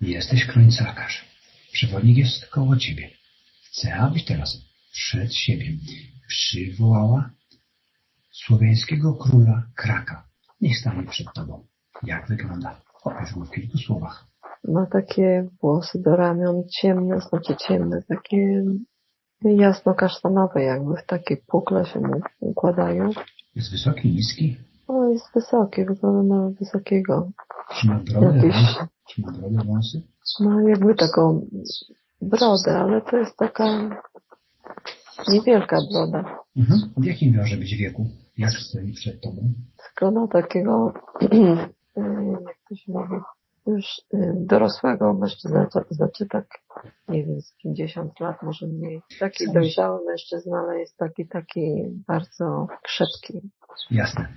Jesteś krońcarz. Przewodnik jest koło ciebie. Chcę, abyś teraz przed siebie przywołała słowiańskiego króla Kraka. Niech stanie przed tobą. Jak wygląda? Opisz w kilku słowach. Ma takie włosy do ramion ciemne, znaczy ciemne, takie jasno-kasztanowe, jakby w takie pukle się mu układają. Jest wysoki, niski? O, jest wysoki, wygląda na wysokiego. Czy ma brodę, Jakiś-? Czy ma brodę, wąsy? Ma jakby taką brodę, ale to jest taka niewielka broda. Mhm. W jakim może być wieku? Jak stoi przed tobą? Wygląda takiego, jak to się mówi, już y, dorosłego mężczyznę, to znaczy tak, nie wiem, z 50 lat, może mniej. Taki Coś. dojrzały mężczyzna, ale jest taki, taki bardzo krzepki. Jasne.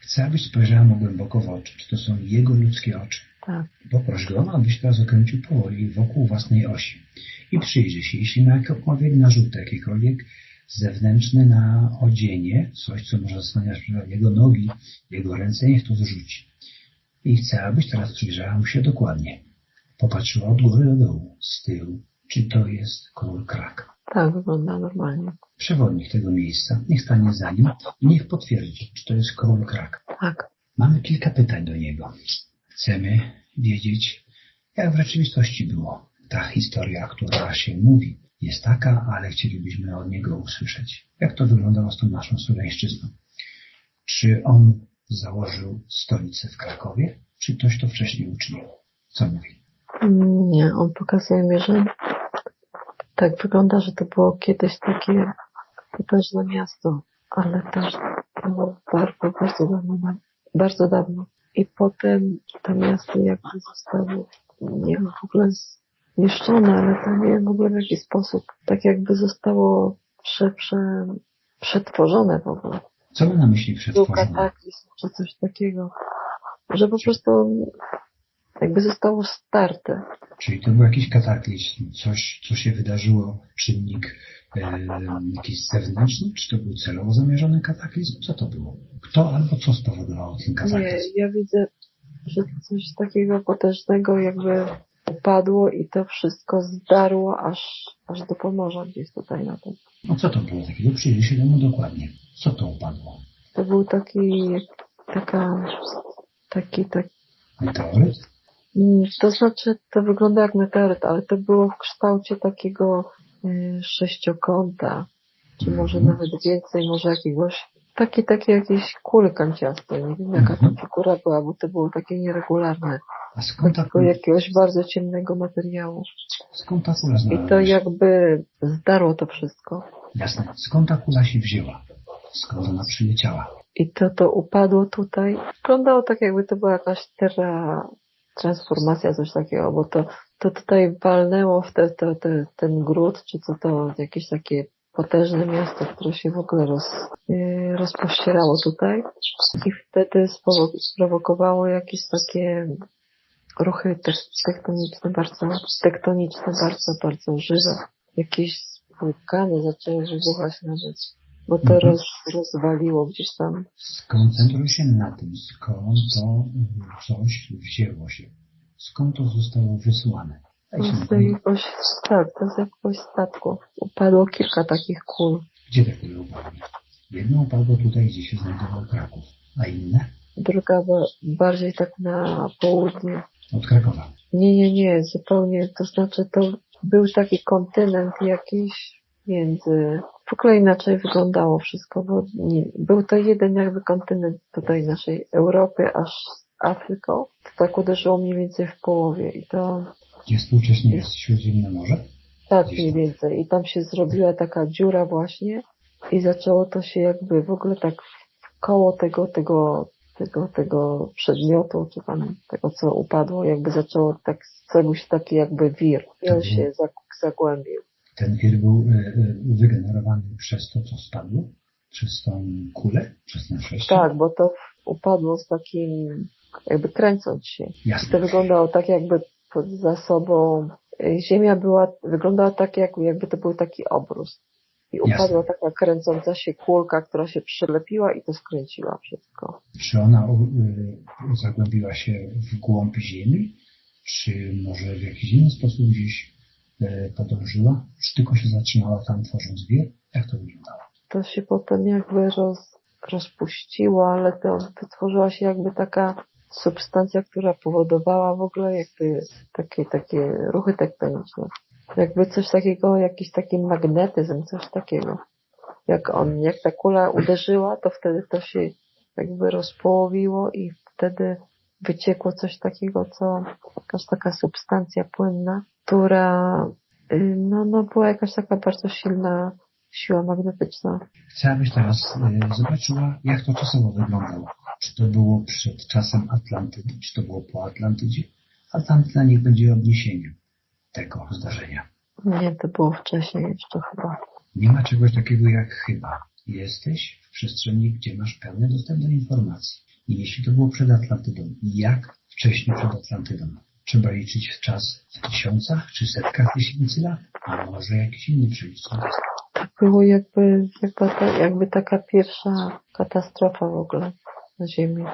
Chcę, abyś spojrzała mu głęboko w oczy. Czy to są jego ludzkie oczy? Tak. Poproś go, abyś teraz okręcił powoli wokół własnej osi. I przyjrzy się, jeśli ma jakiekolwiek narzuty, jakiekolwiek zewnętrzne na odzienie, coś, co może zasłaniać jego nogi, jego ręce, niech to zrzuci. I chcę, abyś teraz przyjrzała mu się dokładnie. Popatrzyła od góry do dołu, z tyłu, czy to jest król krak. Tak, wygląda normalnie. Przewodnik tego miejsca niech stanie za nim i niech potwierdzi, czy to jest król krak. Tak. Mamy kilka pytań do niego. Chcemy wiedzieć, jak w rzeczywistości było. Ta historia, która się mówi, jest taka, ale chcielibyśmy od niego usłyszeć. Jak to wyglądało z tą naszą słowiańszczyzną? Czy on założył stolicę w Krakowie, czy ktoś to wcześniej uczynił? Co mówi? Nie, on pokazuje mi, że tak wygląda, że to było kiedyś takie potężne miasto, ale też było bardzo, bardzo dawno, bardzo dawno. I potem to miasto jakby zostało, nie wiem, w ogóle zniszczone, ale to nie w ogóle w jaki sposób, tak jakby zostało prze, prze, przetworzone w ogóle. Co ma na myśli Był przetworzone? kataklizm czy coś takiego, że po prostu jakby zostało starte. Czyli to był jakiś kataklizm, coś, co się wydarzyło, czynnik e, jakiś zewnętrzny, czy to był celowo zamierzony kataklizm? Co to było? Kto albo co spowodowało ten Nie, kataklizm? ja widzę, że coś takiego potężnego jakby upadło i to wszystko zdarło aż, aż do Pomorza gdzieś tutaj na tym. No co to było takiego? Przyjrzyj się temu dokładnie. Co to upadło? To był taki, taka, taki, taki, Meteoryt? mm, to znaczy to wygląda jak meteoryt, ale to było w kształcie takiego y, sześciokąta, czy może Mhm. nawet więcej, może jakiegoś, takie, takie jakieś kule kanciaste, nie wiem jaka Mhm. to figura była, bo to było takie nieregularne. A skąd ta, jakiegoś bardzo ciemnego materiału. skąd ta kula I to znalazła jakby zdarło to wszystko. Jasne. Skąd ta kula się wzięła? Skąd ona przyleciała? I to to upadło tutaj. Wyglądało tak jakby to była jakaś terra transformacja, coś takiego, bo to, to tutaj walnęło w te, te, te, ten gród, czy co to, jakieś takie potężne miasto, które się w ogóle roz, yy, rozpościerało tutaj i wtedy sprowokowało jakieś takie ruchy te- tektoniczne, bardzo, tektoniczne, bardzo, bardzo żywe. Jakieś wulkany zaczęły wybuchać nawet, bo to Mhm. roz, rozwaliło gdzieś tam. Skoncentruj się na tym, skąd to coś wzięło się. Skąd to zostało wysłane? Z jakiegoś, tak, to z jakiegoś statku. Upadło kilka takich kul. Gdzie te kule upadły? Jedno upadło tutaj, gdzie się znajdował Kraków, a inne Druga ba- bardziej tak na południe. od Krakowa. Nie, nie, nie, zupełnie, to znaczy to był taki kontynent jakiś między, w ogóle inaczej wyglądało wszystko, bo nie, był to jeden jakby kontynent tutaj naszej Europy, aż z Afryką. To tak uderzyło mniej więcej w połowie i to Gdzie współcześnie jest Śródziemne Morze? tak Gdzieś mniej tam. więcej. I tam się zrobiła taka dziura właśnie i zaczęło to się jakby w ogóle tak koło tego, tego, tego, tego przedmiotu, czy tam tego, co upadło, jakby zaczęło tak, zrobił się taki jakby wir i on się zag- zagłębił. Ten wir był e, e, wygenerowany przez to, co spadło? Przez tą kulę? Przez ten sześcian? Tak, bo to upadło z takim, jakby kręcąc się. I to Jasne. wyglądało tak jakby za sobą, y, ziemia była, wyglądała tak jak, jakby to był taki obrus. I Jasne. upadła taka kręcąca się kulka, która się przylepiła i to skręciła wszystko. Czy ona e, zagłębiła się w głąb ziemi? Czy może w jakiś inny sposób gdzieś e, podążyła? Czy tylko się zatrzymała tam tworząc wir? Jak to wyglądało? To się potem jakby roz, rozpuściło, ale to wytworzyła się jakby taka substancja, która powodowała w ogóle jakby takie, takie ruchy tektoniczne. Jakby coś takiego, jakiś taki magnetyzm, coś takiego. Jak on, jak ta kula uderzyła, to wtedy to się jakby rozpołowiło i wtedy wyciekło coś takiego, co jakaś taka substancja płynna, która y, no, no była jakaś taka bardzo silna siła magnetyczna. Chcę, abyś teraz e, zobaczyła, jak to czasowo wyglądało. Czy to było przed czasem Atlantydy, czy to było po Atlantydzie. Atlantyda niech będzie odniesieniem tego zdarzenia. Nie, to było wcześniej jeszcze chyba. Nie ma czegoś takiego jak chyba. Jesteś w przestrzeni, gdzie masz pełny dostęp do informacji. I jeśli to było przed Atlantydą, jak wcześniej przed Atlantydą? Trzeba liczyć w czas w tysiącach czy setkach tysięcy lat, a może jakiś inny przelicznik. To było jakby, jakby, jakby taka pierwsza katastrofa w ogóle na Ziemi.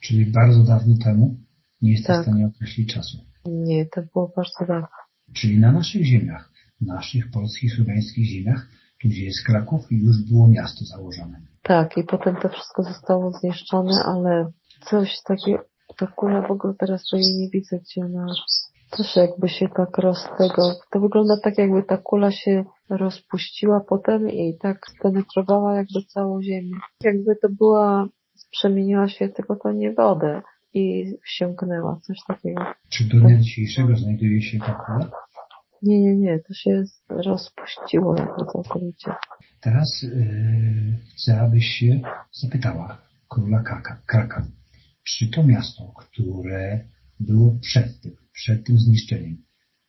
Czyli bardzo dawno temu nie jesteś Tak. w stanie określić czasu. Nie, to było bardzo dawno. Czyli na naszych ziemiach, naszych polskich, słowiańskich ziemiach, tu gdzie jest Kraków, już było miasto założone. Tak, i potem to wszystko zostało zniszczone, ale coś takiego, ta kula w ogóle teraz to jej nie widzę, gdzie ona też jakby się tak roz tego, to wygląda tak jakby ta kula się rozpuściła potem i tak penetrowała jakby całą ziemię. Jakby to była, przemieniła się tylko to nie wodę i wsiąknęła, coś takiego. Czy do dnia dzisiejszego znajduje się ta kula? Nie, nie, nie, to się rozpuściło jakby całkowicie. Teraz yy, chcę, abyś się zapytała króla Kaka, Kraka, czy to miasto, które było przed tym, przed tym zniszczeniem,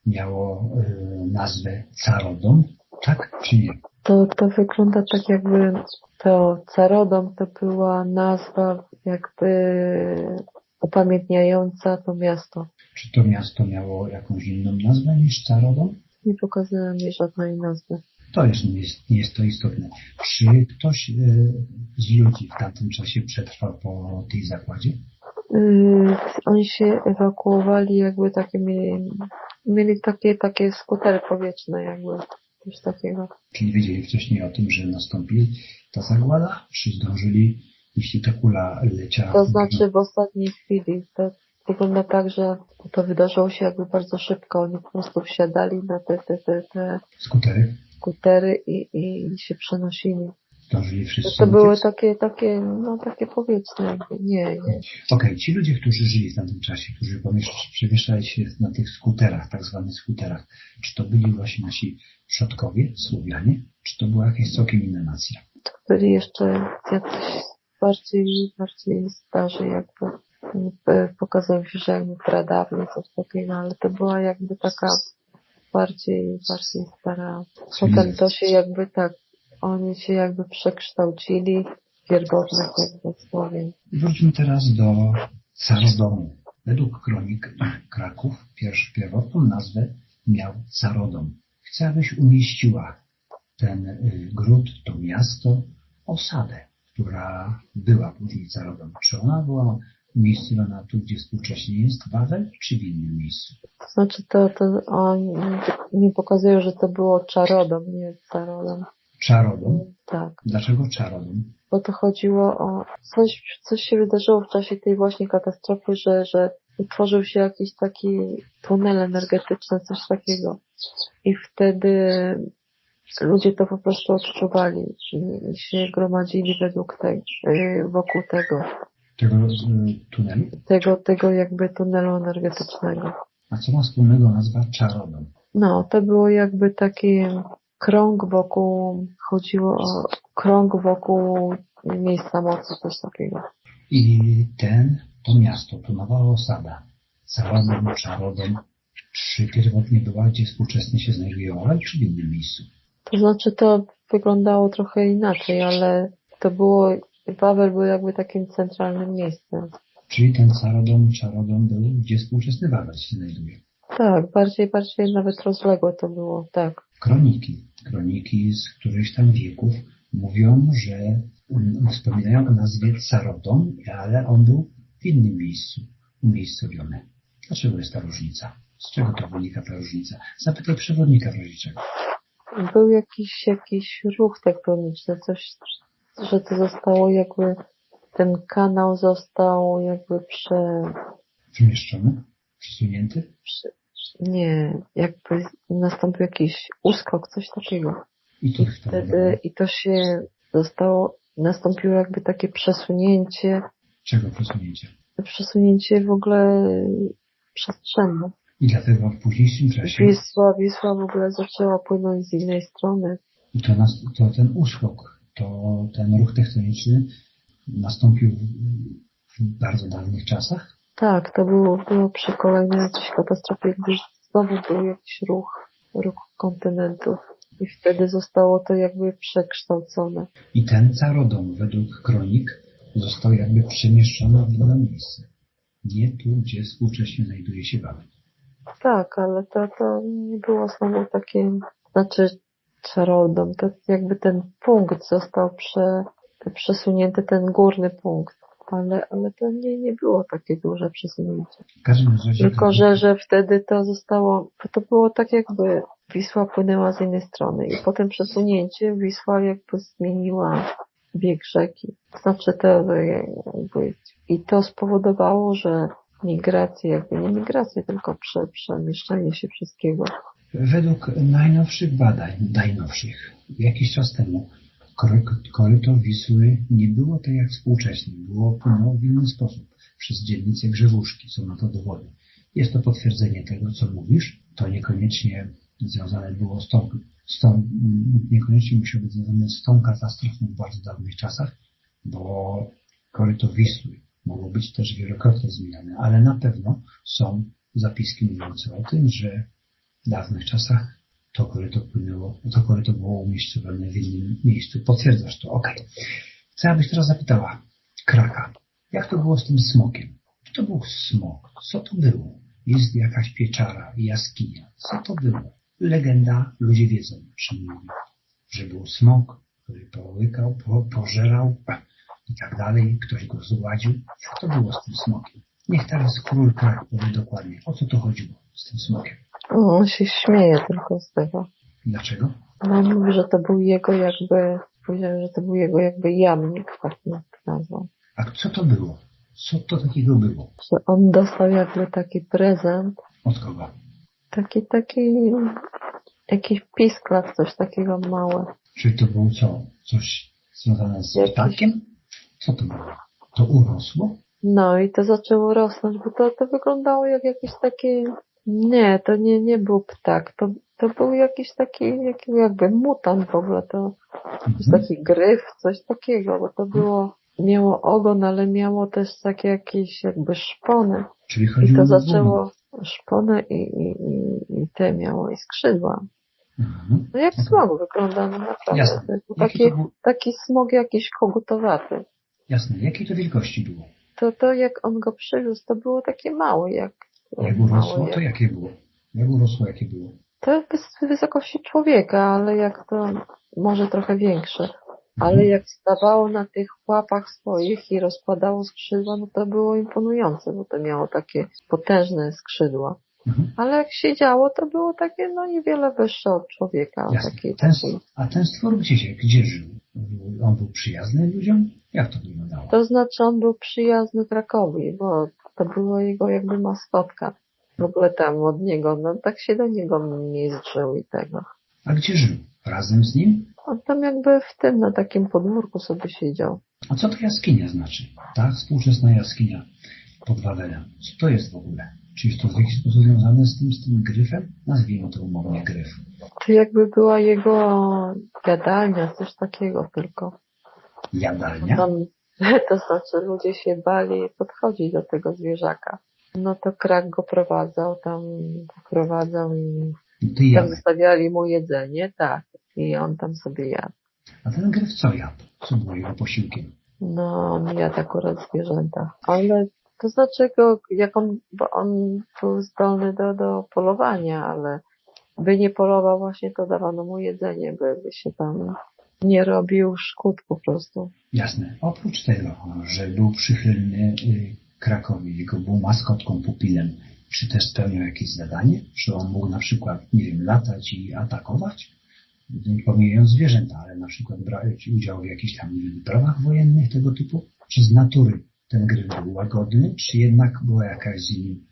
miało yy, nazwę Carodon, tak czy nie? To, to wygląda tak jakby to Carodom to była nazwa jakby upamiętniająca to miasto. Czy to miasto miało jakąś inną nazwę niż Carodon? Nie pokazała mi żadnej nazwy. To jest, nie, jest, nie jest to istotne. Czy ktoś e, z ludzi w tamtym czasie przetrwał po tej zakładzie? Yy, oni się ewakuowali jakby takie mieli, mieli takie, takie skutery powietrzne jakby. Coś takiego. Czyli wiedzieli wcześniej o tym, że nastąpi ta zagłada? Czy zdążyli, jeśli ta kula leciała? To znaczy w ostatniej chwili. To wygląda tak, że to wydarzyło się jakby bardzo szybko. Oni po prostu wsiadali na te, te, te, te Skutery? skutery i, i się przenosili. Zdążyli wszyscy To były uciec? takie, takie, no takie powietrzne jakby. Nie, nie. Okej, ci ludzie, którzy żyli w tamtym czasie, którzy przemieszczali się na tych skuterach, tak zwanych skuterach, czy to byli właśnie nasi przodkowie, Słowianie, czy to była jakaś całkiem inna nacja? To byli jeszcze jacyś bardziej, bardziej starzy jakby. E, Pokazało się, że jakby pradawni, coś takiego, ale to była jakby taka bardziej, bardziej stara. Potem to się jakby tak, oni się jakby przekształcili w wielgotnych jakby Słowian. Wróćmy teraz do Carodomu. Według kronik Kraków pierwszy pierwotną nazwę miał Carodom. Chcę, abyś umieściła ten y, gród, to miasto, osadę, która była później Carodom. Czy ona była umiejscowiona tu, gdzie współcześnie jest Wawel, czy w innym miejscu? To znaczy to, to oni mi pokazują, że to było czarodom, nie carodom. Czarodom. Tak. Dlaczego Czarodom? bo to chodziło o coś, coś się wydarzyło w czasie tej właśnie katastrofy, że, że utworzył się jakiś taki tunel energetyczny, coś takiego. I wtedy ludzie to po prostu odczuwali i się gromadzili według tego, wokół tego, Tego y, tunelu? tego, tego jakby tunelu energetycznego. A co ma wspólnego nazwa Czarodom? No, to było jakby taki krąg wokół, chodziło o krąg wokół miejsca mocy, coś takiego. I ten, to miasto, to nowa osada, Carodom, Czarodom, czy pierwotnie była, gdzie współczesnie się znajduje Wawel, czy w innym miejscu? To znaczy to wyglądało trochę inaczej, ale to było, Wawel był jakby takim centralnym miejscem. Czyli ten Carodom, Czarodom był, gdzie współczesny Wawel się znajduje. Tak, bardziej, bardziej nawet rozległe to było, tak. Kroniki, kroniki z którychś tam wieków mówią, że mm, wspominają o nazwie Carodom, ale on był w innym miejscu umiejscowiony. Dlaczego jest ta różnica? Z czego to wynika ta różnica? Zapytaj przewodnika w razie czego. Był jakiś, jakiś ruch tektoniczny, coś, że to zostało jakby, ten kanał został jakby prze, Przemieszczony? Przesunięty? prze nie, jakby nastąpił jakiś uskok, coś takiego. I to I wtedy, i to się zostało, nastąpiło jakby takie przesunięcie, Czego przesunięcie? przesunięcie w ogóle przestrzenne. I dlatego w późniejszym czasie Wisła, Wisła w ogóle zaczęła płynąć z innej strony. i to, nas, to ten uskok, to ten ruch tektoniczny nastąpił w, w bardzo dawnych czasach? Tak, to było, było przy kolejnej jakiejś katastrofie, jakby znowu był jakiś ruch, ruch kontynentów. I wtedy zostało to jakby przekształcone. I ten carodom według kronik został jakby przemieszczony w inne miejsce. Nie tu, gdzie współcześnie znajduje się Babel. Tak, ale to, to nie było znowu takie, znaczy czarodom, to jakby ten punkt został prze, przesunięty, ten górny punkt. Ale, ale to nie, nie było takie duże przesunięcie. Tylko, że, że wtedy to zostało, to było tak jakby Wisła płynęła z innej strony i po tym przesunięciu Wisła jakby zmieniła bieg rzeki. Znaczy to jakby, i to spowodowało, że migrację, jakby nie migrację, tylko prze, przemieszczenie się wszystkiego. Według najnowszych badań, najnowszych, jakiś czas temu, koryto Wisły nie było tak jak współcześnie, było płynęło w inny sposób, przez dzielnicę Grzewuszki, są na to dowody. Jest to potwierdzenie tego, co mówisz, to niekoniecznie związane było z tą, z tą niekoniecznie musiało być związane z tą katastrofą w bardzo dawnych czasach, bo koryto Wisły mogło być też wielokrotnie zmieniane, ale na pewno są zapiski mówiące o tym, że w dawnych czasach to koryto płynęło, to koryto było umiejscowione w innym miejscu. Potwierdzasz to, okej. Chcę, abyś teraz zapytała Kraka, jak to było z tym smokiem? Czy to był smok? Co to było? Jest jakaś pieczara, jaskinia. Co to było? Legenda, ludzie wiedzą, mówi. Że był smok, który połykał, po, pożerał i tak dalej. Ktoś go zgładził. Co to było z tym smokiem? Niech teraz król Krak powie dokładnie, o co to chodziło z tym smokiem. O, On się śmieje tylko z tego. Dlaczego? No on mówi, że to był jego jakby, powiedział, że to był jego jakby jamnik, tak nazwał. A co to było? Co to takiego było? Że on dostał jakby taki prezent, Od kogo? taki, taki, jakiś pisklak, coś takiego małe. Czy to było co? Coś związane z Jakiś- ptakiem? Co to było? To urosło? No i to zaczęło rosnąć, bo to, to wyglądało jak jakiś taki, nie, to nie, nie był ptak, to, to był jakiś taki, jakiś jakby mutant w ogóle, to jakiś Mhm. taki gryf, coś takiego, bo to było, miało ogon, ale miało też takie jakieś jakby szpony. Czyli I to zaczęło szpony i, i, i, i te miało i skrzydła. Mhm. No jak Mhm. smog wygląda, no naprawdę. Jasne. To był Jaki taki, to był, taki smog jakiś kogutowaty. jasne, jakiej to wielkości było? To, to jak on go przywiózł, to było takie małe, jak, Jak urosło, to jakie było? Jak urosło, jakie było? To jest wysokości człowieka, ale jak to może trochę większe. Ale Mhm. jak stawało na tych łapach swoich i rozkładało skrzydła, no to było imponujące, bo to miało takie potężne skrzydła. Mhm. Ale jak siedziało, to było takie, no niewiele wyższe od człowieka. Taki, Ten, taki. a ten stwór gdzie się, gdzie żył? On był przyjazny ludziom? Jak to wyglądało? To znaczy on był przyjazny Krakowi, bo to była jego jakby maskotka. W ogóle tam od niego, no tak się do niego nie zżył i tego. A gdzie żył? Razem z nim? On tam jakby w tym, na takim podwórku sobie siedział. A co to jaskinia znaczy? Ta współczesna jaskinia pod Wawelem. Co to jest w ogóle? Czy jest to w jakiś sposób związane z tym, z tym gryfem? Nazwijmy to umownie gryf. To jakby była jego jadalnia, coś takiego tylko. Jadalnia? Tam, to znaczy ludzie się bali podchodzić do tego zwierzaka. No to krak go prowadzał, tam prowadzał i tam zostawiali mu jedzenie, tak. I on tam sobie jadł. A ten gryf co jadł? Co było jego posiłkiem? No, on jadł akurat zwierzęta. Ale to znaczy go, jak on, bo on był zdolny do, do polowania, ale by nie polował właśnie, to dawano mu jedzenie, by, by się tam nie robił szkód po prostu. Jasne. Oprócz tego, że był przychylny Krakowi, jego był maskotką, pupilem, Czy też spełniał jakieś zadanie? Czy on mógł na przykład, nie wiem, latać i atakować? Pomijając zwierzęta, ale na przykład brać udział w jakichś tam wyprawach wojennych tego typu? Czy z natury ten gryf był łagodny, czy jednak była jakaś z nim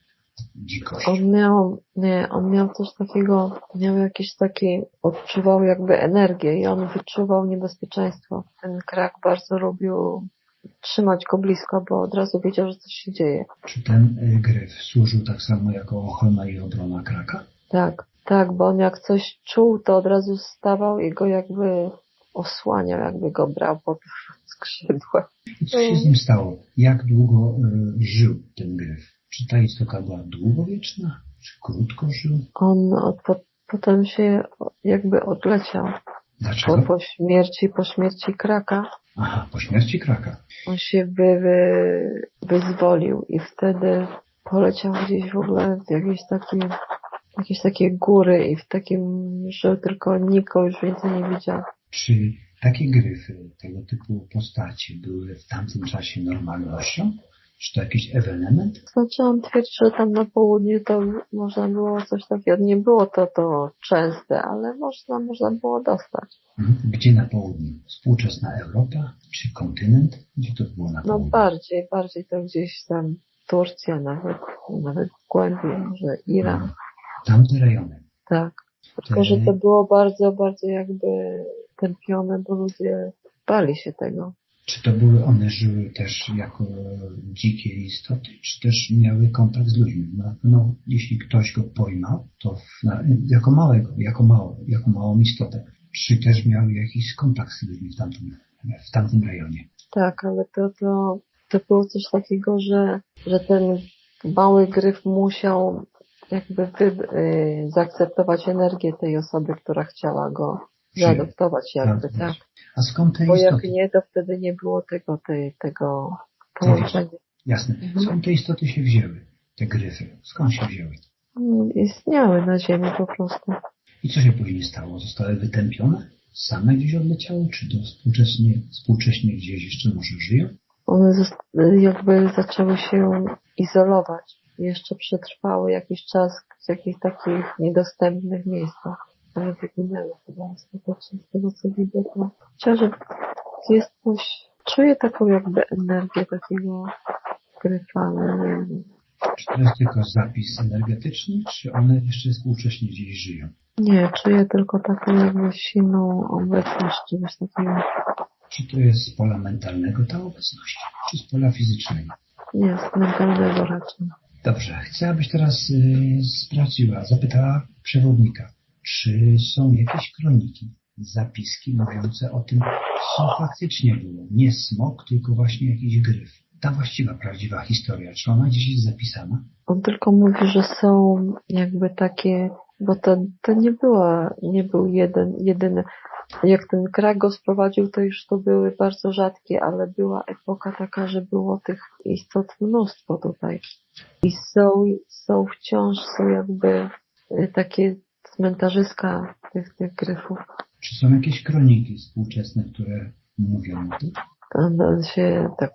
dzikość? On miał, nie, on miał coś takiego, miał jakiś taki, odczuwał jakby energię i on wyczuwał niebezpieczeństwo. Ten krak bardzo lubił trzymać go blisko, bo od razu wiedział, że coś się dzieje. Czy ten y, gryf służył tak samo jako ochrona i obrona kraka? Tak, tak, bo on jak coś czuł, to od razu stawał i go jakby osłaniał, jakby go brał pod skrzydła. I co się z nim stało? Jak długo y, żył ten gryf? Czy ta istota była długowieczna? Czy krótko żył? On po, potem się jakby odleciał. Po, Dlaczego? po śmierci, po śmierci kraka, Aha, po śmierci kraka. on się wy, wy, wyzwolił i wtedy poleciał gdzieś w ogóle w jakieś takie, jakieś takie góry i w takim, że tylko nikogo już więcej nie widział. Czy takie gryfy, tego typu postacie były w tamtym czasie normalnością? Czy to jakiś ewenement? Znaczy on twierdzi, że tam na południu to można było coś takiego, nie było to to częste, ale można, można było dostać. Mhm. Gdzie na południu? Współczesna Europa? Czy kontynent? Gdzie to było na No południu? bardziej, bardziej to gdzieś tam Turcja, nawet, nawet głębiej, może Iran, Tamte rejony. tak. Tylko, że to było bardzo, bardzo jakby tępione, bo ludzie bali się tego. Czy to były one żyły też jako dzikie istoty, czy też miały kontakt z ludźmi? No, no jeśli ktoś go pojmał, to w, jako małego, jako, mało, jako małą istotę, czy też miał jakiś kontakt z ludźmi w tamtym, w tamtym rejonie? Tak, ale to, to, to było coś takiego, że, że ten mały gryf musiał jakby wy, y, zaakceptować energię tej osoby, która chciała go zaadoptować jakby, tak. A skąd te Bo jak istoty? nie, to wtedy nie było tego, tej, tego połączenia. Jasne. Mhm. Skąd te istoty się wzięły? Te gryfy? Skąd się wzięły? Mm, Istniały na ziemi po prostu. I co się później stało? Zostały wytępione? Same gdzieś odleciały? Czy to współcześnie, współcześnie gdzieś jeszcze może żyją? One jakby zaczęły się izolować. Jeszcze przetrwały jakiś czas w jakichś takich niedostępnych miejscach. Ale wyginęły chyba ostatecznie z tego co widzę. To chociaż jest coś, czuję taką jakby energię takiego gryfa, ale nie wiem. Czy to jest tylko zapis energetyczny, czy one jeszcze współcześnie gdzieś żyją? Nie, czuję tylko taką jakby silną obecność czegoś takiego. Czy to jest z pola mentalnego ta obecność, czy z pola fizycznego? Nie, z mentalnego raczej. Dobrze, chcę, abyś teraz y, sprawdziła, zapytała przewodnika, czy są jakieś kroniki, zapiski mówiące o tym, co faktycznie było. Nie smok, tylko właśnie jakiś gryf. Ta właściwa, prawdziwa historia, czy ona gdzieś jest zapisana? On tylko mówi, że są jakby takie, bo to, to nie była, nie był jeden, jedyny. Jak ten krak go sprowadził, to już to były bardzo rzadkie, ale była epoka taka, że było tych istot mnóstwo tutaj. I są, są wciąż, są jakby takie cmentarzyska tych, tych gryfów. Czy są jakieś kroniki współczesne, które mówią o tym? On się tak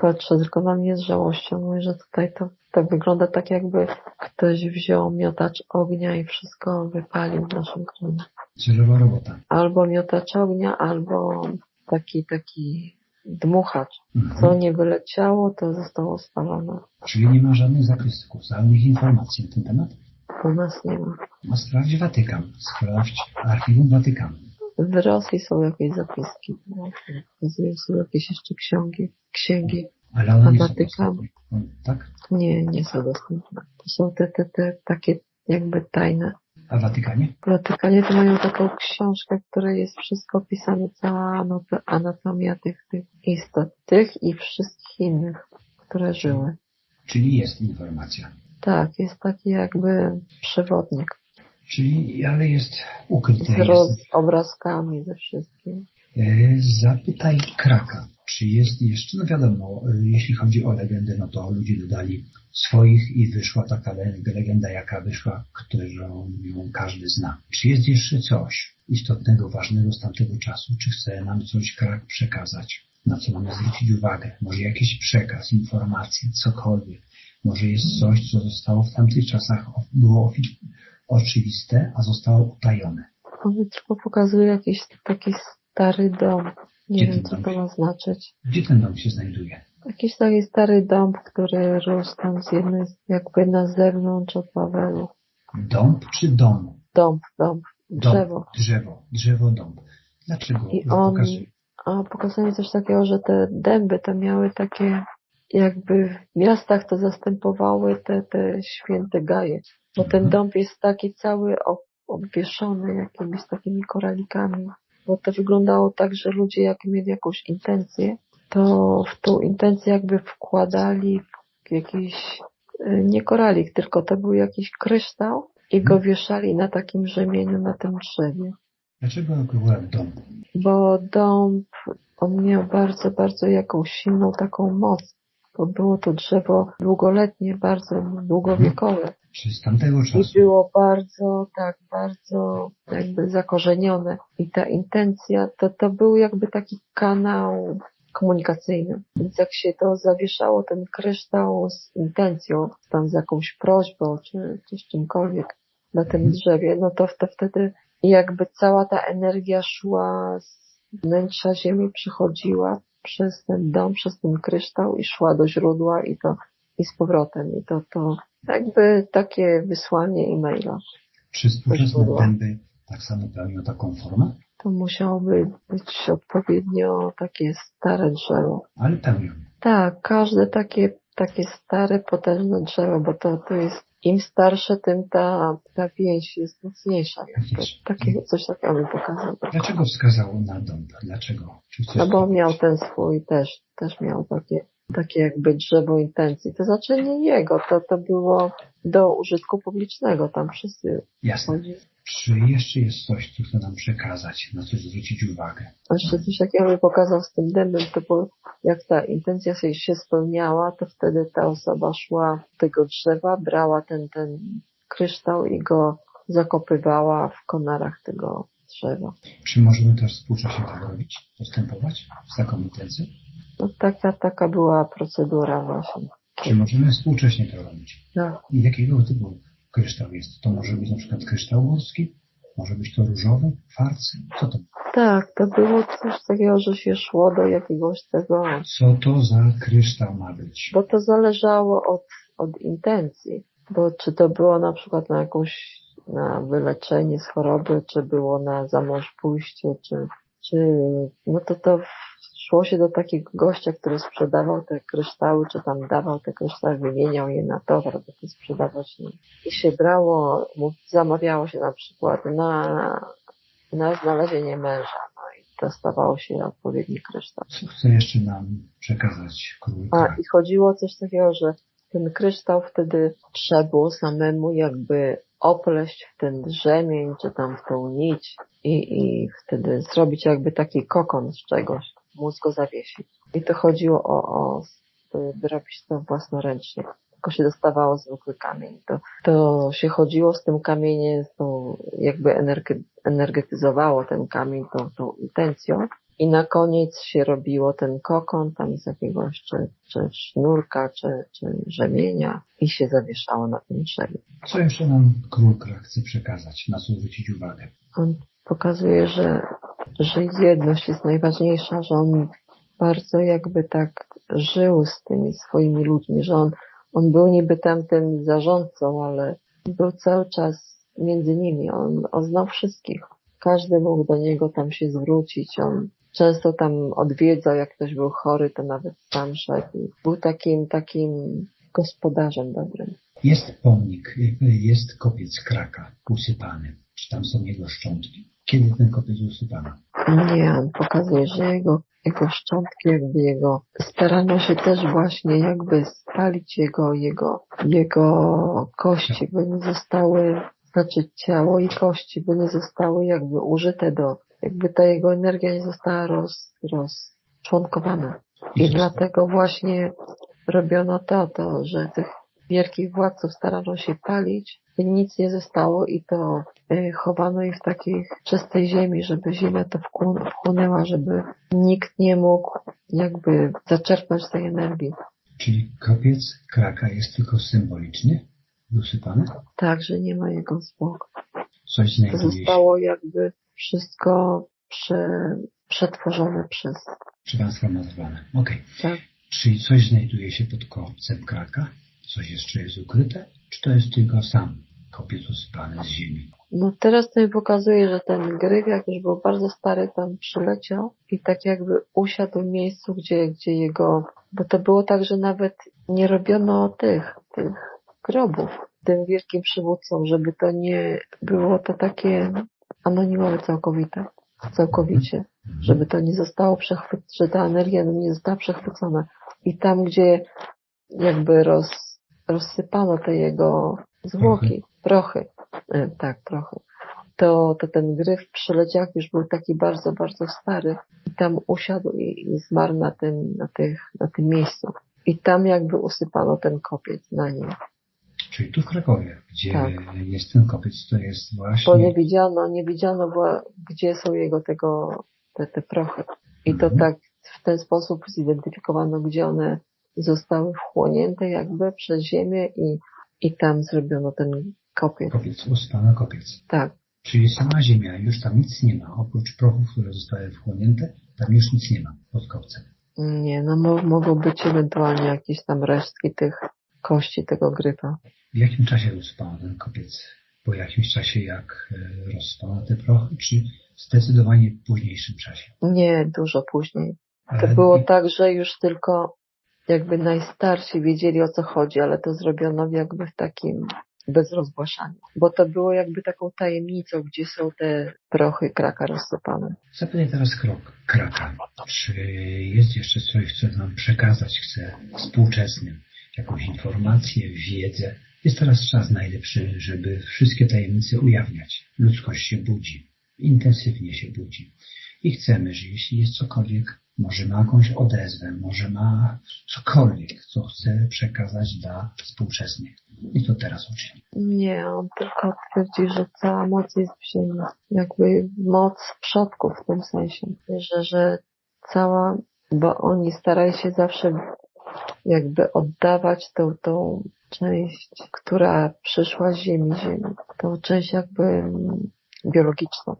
patrzy tylko na mnie z żałością, mówi, że tutaj to, to wygląda tak jakby ktoś wziął miotacz ognia i wszystko wypalił w naszym gronie. Celowa robota. Albo miotacz ognia, albo taki, taki dmuchacz. Mhm. Co nie wyleciało, to zostało spalone. Czyli nie ma żadnych zapisków, żadnych informacji na ten temat? U nas nie ma. No sprawdź Watykan, sprawdź Archiwum Watykanu. W Rosji są jakieś zapiski. Pokazują są jakieś jeszcze księgi. księgi. Ale one A nie są Watykan? O, Tak? Nie, nie są dostępne. To są te, te, te takie jakby tajne. A w Watykanie? W Watykanie to mają taką książkę, w której jest wszystko opisane, cała anat- anatomia tych, tych istot, tych i wszystkich innych, które żyły. Czyli jest informacja. Tak, jest taki jakby przewodnik Czyli, ale jest ukryte. z Jest. obrazkami ze wszystkim. E, Zapytaj Kraka, czy jest jeszcze, no wiadomo, jeśli chodzi o legendę, no to ludzie dodali swoich i wyszła taka le- legenda, jaka wyszła, którą ją każdy zna. Czy jest jeszcze coś istotnego, ważnego z tamtego czasu? Czy chce nam coś Krak przekazać? Na co mamy zwrócić uwagę? Może jakiś przekaz, informacje, cokolwiek, Może jest coś, co zostało w tamtych czasach, było oczywiste, a zostało utajone. On tylko pokazuje jakiś taki stary dom. Nie Gdzie wiem, co to ma znaczyć. Gdzie ten dom się znajduje? Jakiś taki stary dąb, który rósł tam z jednej, jakby na zewnątrz od Wawelu. Dąb czy dom? Dąb, dąb. Drzewo. Dąb, drzewo, drzewo, dąb. Dlaczego? I on, a pokazuje coś takiego, że te dęby to miały takie, jakby w miastach to zastępowały te, te święte gaje. Bo ten mhm. dąb jest taki cały obwieszony jakimiś takimi koralikami. Bo to wyglądało tak, że ludzie jak mieli jakąś intencję, to w tą intencję jakby wkładali jakiś, y, nie koralik, tylko to był jakiś kryształ i go wieszali na takim rzemieniu na tym drzewie. Dlaczego akurat dąb? Bo dąb, on miał bardzo, bardzo jakąś silną taką moc. Bo było to drzewo długoletnie, bardzo długowiekowe. Czy z tamtego czasu? I było bardzo, tak, bardzo jakby zakorzenione. I ta intencja, to, to był jakby taki kanał komunikacyjny. Więc jak się to zawieszało, ten kryształ z intencją, tam z jakąś prośbą, czy, czy z czymkolwiek na tym mhm. drzewie, no to, to wtedy jakby cała ta energia szła z wnętrza ziemi, przychodziła przez ten dom, przez ten kryształ i szła do źródła i to i z powrotem. I to, to jakby takie wysłanie e-maila. Czy współczesne tak samo pełnią taką formę? to musiałoby być odpowiednio takie stare drzewo. Ale pełnią. Tak, każde takie, takie stare, potężne drzewo, bo to, to jest im starsze, tym ta, ta więź jest mocniejsza. Takie, coś takiego bym pokazał. Dlaczego wskazał na dąb? Dlaczego? no bo miał ten swój też, też miał takie, takie jakby drzewo intencji. To znaczy nie jego, to, to było do użytku publicznego, tam wszyscy Jasne. Chodzi. Czy jeszcze jest coś, co chce nam przekazać, na coś zwrócić uwagę? Jeszcze coś takiego bym pokazał z tym dębem, to bo jak ta intencja się, spełniała, to wtedy ta osoba szła do tego drzewa, brała ten, ten kryształ i go zakopywała w konarach tego drzewa. Czy możemy też współcześnie tak robić? Postępować z taką intencją? No taka, taka była procedura właśnie. Czy możemy współcześnie to robić? Tak. I jakiego typu kryształ jest? To może być na przykład kryształ górski? Może być to różowy? Kwarc? Co to? Tak, to było coś takiego, że się szło do jakiegoś tego... Co to za kryształ ma być? Bo to zależało od, od intencji. Bo czy to było na przykład na jakąś, na wyleczenie z choroby, czy było na zamąż pójście, czy, czy, no to to szło się do takiego gościa, który sprzedawał te kryształy, czy tam dawał te kryształy, wymieniał je na towar, by to sprzedawać. Nie. I się brało, zamawiało się na przykład na, na znalezienie męża, no i dostawało się odpowiedni kryształ. Co chce jeszcze nam przekazać król? A, i chodziło o coś takiego, że ten kryształ wtedy trzeba było samemu jakby opleść w ten rzemień, czy tam w tą nić i, i wtedy zrobić jakby taki kokon z czegoś móc go zawiesić. I to chodziło o, o by robić to własnoręcznie. Tylko się dostawało zwykły kamień. To, to się chodziło z tym kamieniem, to jakby energetyzowało ten kamień tą, tą intencją. I na koniec się robiło ten kokon tam z jakiegoś czy, czy sznurka, czy, czy rzemienia i się zawieszało na tym drzewie. Co jeszcze nam król chce przekazać, na co zwrócić uwagę? On pokazuje, że że jedność jest najważniejsza, że on bardzo jakby tak żył z tymi swoimi ludźmi, że on, on był niby tamtym zarządcą, ale był cały czas między nimi. On, on znał wszystkich. Każdy mógł do niego tam się zwrócić. On często tam odwiedzał, jak ktoś był chory, to nawet sam szedł. Był takim, takim gospodarzem dobrym. Jest pomnik, jest kopiec kraka usypany. Czy tam są jego szczątki? Kiedy ten kopiec usypano? Nie, on pokazuje, że jego, jego szczątki, jakby jego, starano się też właśnie jakby spalić jego, jego, jego kości, by nie zostały, znaczy ciało i kości, by nie zostały jakby użyte do, jakby ta jego energia nie została roz, rozczłonkowana. I dlatego właśnie robiono to, to, że tych wielkich władców starano się palić, nic nie zostało i to y, chowano ich w takiej czystej ziemi, żeby ziemia to wchłonęła, żeby nikt nie mógł jakby zaczerpnąć tej energii. Czyli kopiec kraka jest tylko symboliczny, usypany? Tak, że nie ma jego zwłok. Coś To znajduje się, zostało jakby wszystko prze, przetworzone przez, przetransformowane. Okej. tak? Czyli coś znajduje się pod kopcem kraka? Coś jeszcze jest ukryte? Czy to jest tylko sam kopiec usypany z ziemi? No teraz to mi pokazuje, że ten gryf, jak już był bardzo stary, tam przyleciał i tak jakby usiadł w miejscu, gdzie, gdzie jego, bo to było tak, że nawet nie robiono tych, tych grobów tym wielkim przywódcom, żeby to nie było to takie anonimowe całkowite, całkowicie, żeby to nie zostało przechwycone, że ta energia nie została przechwycona. I tam, gdzie jakby roz, rozsypano te jego zwłoki, prochy, e, tak, prochy, to, to ten gryf przyleciał, jak już był taki bardzo, bardzo stary i tam usiadł i, i zmarł na tym, na tych, na tym miejscu. I tam jakby usypano ten kopiec na nim. Czyli tu w Krakowie, gdzie Tak. jest ten kopiec, to jest Bo właśnie... nie widziano, nie widziano, było, gdzie są jego tego, te, te prochy. I to Mhm. tak w ten sposób zidentyfikowano, gdzie one zostały wchłonięte jakby przez ziemię i, i tam zrobiono ten kopiec. Kopiec, usypany kopiec. Tak. Czyli sama ziemia, już tam nic nie ma. Oprócz prochów, które zostały wchłonięte, tam już nic nie ma pod kopcem. Nie, no mo, mogą być ewentualnie jakieś tam resztki tych kości tego gryfa. W jakim czasie usypano ten kopiec? Po jakimś czasie, jak e, rozspano te prochy, czy w zdecydowanie późniejszym czasie? Nie, dużo później. To Ale było tak, że już tylko jakby najstarsi wiedzieli o co chodzi, ale to zrobiono jakby w takim bez rozgłaszania. Bo to było jakby taką tajemnicą, gdzie są te prochy kraka rozsypane. Zapytaj teraz krok, Kraka. Czy jest jeszcze coś, co nam przekazać chce współczesnym? Jakąś informację, wiedzę? Jest teraz czas najlepszy, żeby wszystkie tajemnice ujawniać. Ludzkość się budzi. Intensywnie się budzi. I chcemy, że jeśli jest cokolwiek, może ma jakąś odezwę, może ma cokolwiek, co chce przekazać dla współczesnych. I to teraz uczyni. Nie, on tylko twierdzi, że cała moc jest w ziemi. Jakby moc przodków w tym sensie. Że, że cała, bo oni starali się zawsze jakby oddawać tą, tą część, która przyszła z ziemi, ziemi. Tą część jakby biologiczną.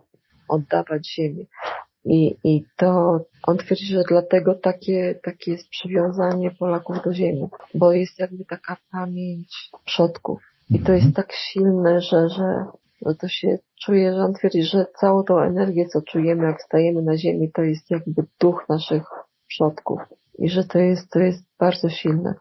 Oddawać ziemi. I, I to on twierdzi, że dlatego takie, takie jest przywiązanie Polaków do ziemi, bo jest jakby taka pamięć przodków. I to jest tak silne, że, że, że to się czuje, że on twierdzi, że całą tą energię, co czujemy, jak stajemy na ziemi, to jest jakby duch naszych przodków. I że to jest, to jest bardzo silne.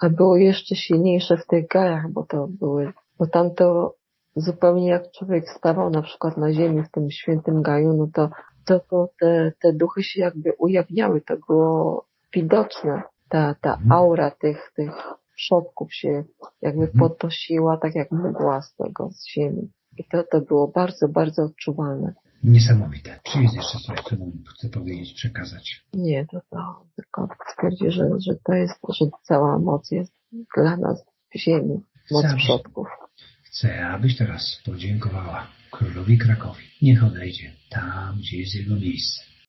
A było jeszcze silniejsze w tych gajach, bo to były, bo tam to zupełnie jak człowiek stawał na przykład na ziemi w tym świętym gaju, no to, to, to te, te duchy się jakby ujawniały, to było widoczne. Ta, ta aura tych, tych przodków się jakby podnosiła, tak jak mgła z tego, z ziemi. I to, to było bardzo, bardzo odczuwalne. Niesamowite. Czy jest jeszcze coś, co nam chce powiedzieć, przekazać? Nie, to to tylko stwierdzi, że, że to jest, że cała moc jest dla nas w ziemi. Moc Zawsze. przodków. Chcę, abyś teraz podziękowała królowi Krakowi. Niech odejdzie tam, gdzie jest jego miejsce.